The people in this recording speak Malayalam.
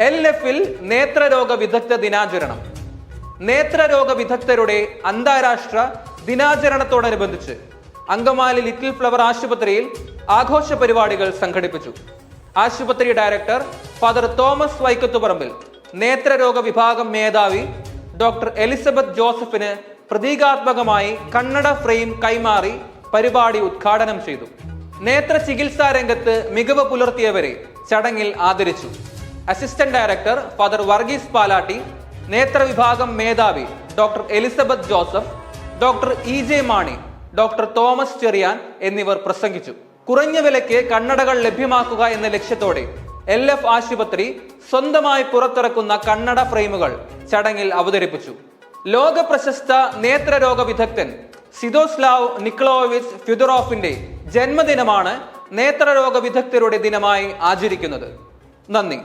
എൽ എഫിൽ നേത്രരോഗ വിദഗ്ധ ദിനാചരണം. നേത്രരോഗ വിദഗ്ധരുടെ അന്താരാഷ്ട്ര ദിനാചരണത്തോടനുബന്ധിച്ച് അങ്കമാലി ലിറ്റിൽ ഫ്ലവർ ആശുപത്രിയിൽ ആഘോഷ പരിപാടികൾ സംഘടിപ്പിച്ചു. ആശുപത്രി ഡയറക്ടർ ഫാദർ തോമസ് വൈക്കത്തുപറമ്പിൽ നേത്രരോഗ വിഭാഗം മേധാവി ഡോക്ടർ എലിസബത്ത് ജോസഫിന് പ്രതീകാത്മകമായി കണ്ണട ഫ്രെയിം കൈമാറി പരിപാടി ഉദ്ഘാടനം ചെയ്തു. നേത്ര ചികിത്സാ രംഗത്ത് മികവ് പുലർത്തിയവരെ ചടങ്ങിൽ ആദരിച്ചു. Assistant director father Varghese Palatty നേത്ര വിഭാഗം മേധാവി doctor Elizabeth Joseph doctor E J Mani doctor Thomas Cherian എന്നിവർ പ്രസംഗിച്ചു. കുറഞ്ഞ വിലയ്ക്ക് കണ്ണടകൾ ലഭ്യമാക്കുക എന്ന ലക്ഷ്യത്തോടെ എൽ എഫ് ആശുപത്രി സ്വന്തമായി പുറത്തിറക്കുന്ന കണ്ണട ഫ്രെയിമുകൾ ചടങ്ങിൽ അവതരിപ്പിച്ചു. ലോക പ്രശസ്ത നേത്രരോഗ വിദഗ്ധൻ സിദോസ്ലാവ് നിക്ലോവിസ് ഫ്യുദറോഫിന്റെ ജന്മദിനമാണ് നേത്രരോഗ വിദഗ്ധരുടെ ദിനമായി ആചരിക്കുന്നത്. നന്ദി.